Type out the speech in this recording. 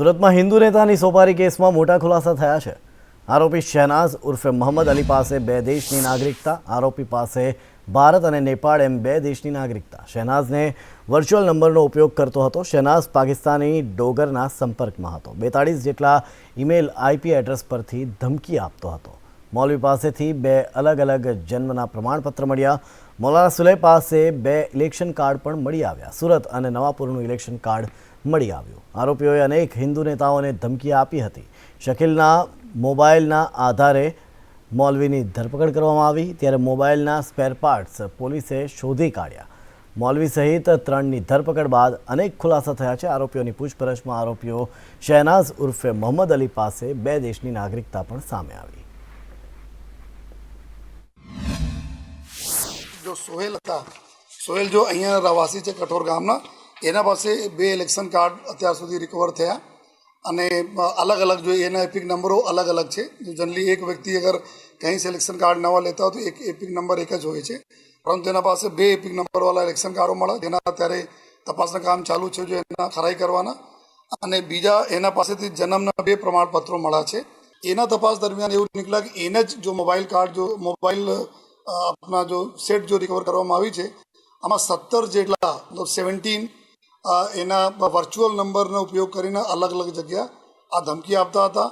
સુરતમાં હિન્દુ નેતાની સોપારી કેસમાં મોટા ખુલાસા થયા છે. આરોપી શહેનાઝ ઉર્ફે મોહમ્મદ અલી પાસે બે દેશની નાગરિકતા, આરોપી પાસે ભારત અને નેપાળ એમ બે દેશની નાગરિકતા. શહેનાઝને વર્ચ્યુઅલ નંબરનો ઉપયોગ કરતો હતો. શહેનાઝ પાકિસ્તાની ડોગરના સંપર્કમાં હતો. બેતાળીસ જેટલા ઈમેલ આઈપી એડ્રેસ પરથી ધમકી આપતો હતો. મૌલવી પાસેથી બે અલગ અલગ જન્મના પ્રમાણપત્ર મળ્યા. મૌલાના સુલે પાસે બે ઇલેક્શન કાર્ડ પણ મળી આવ્યા. સુરત અને નવાપુરનું ઇલેક્શન કાર્ડ મળી આવ્યું. આરોપીઓએ અનેક હિન્દુ નેતાઓને ધમકી આપી હતી. શકીલના મોબાઈલના આધારે મૌલવીની ધરપકડ કરવામાં આવી. ત્યારે મોબાઈલના સ્પેર પાર્ટ્સ પોલીસે શોધી કાઢ્યા. મૌલવી સહિત ત્રણની ધરપકડ બાદ અનેક ખુલાસા થયા છે. આરોપીઓની પૂછપરછમાં આરોપીઓ શહેનાઝ ઉર્ફે મોહમ્મદ અલી પાસે બે દેશની નાગરિકતા પણ સામે આવી. જો સોહેલ હતા, સોહેલ જો અહીંયા રહેવાસી છે, કઠોર ગામના, એના પાસે બે ઇલેક્શન કાર્ડ અત્યાર સુધી રિકવર થયા. અને અલગ અલગ જો એના એપિક નંબરો અલગ અલગ છે. જનરલી એક વ્યક્તિ અગર કંઈ સિલેક્શન કાર્ડ નવા લેતા હોય તો એક એપિક નંબર એક જ હોય છે. પરંતુ એના પાસે બે એપિક નંબરવાળા ઇલેક્શન કાર્ડો મળે. જેના અત્યારે તપાસના કામ ચાલુ છે, જો એના ખરાઈ કરવાના. અને બીજા એના પાસેથી જન્મના બે પ્રમાણપત્રો મળ્યા છે. એના તપાસ દરમિયાન એવું નીકળ્યા કે એને જ જો મોબાઈલ કાર્ડ જો મોબાઈલ અ, આપણા જો સેટ જો રિકવર કરવામાં આવી છે આમાં સત્તર જેટલા મતલબ સેવન્ટીન એના વર્ચ્યુઅલ નંબરનો ઉપયોગ કરીને અલગ અલગ જગ્યા આ ધમકી આપતા હતા.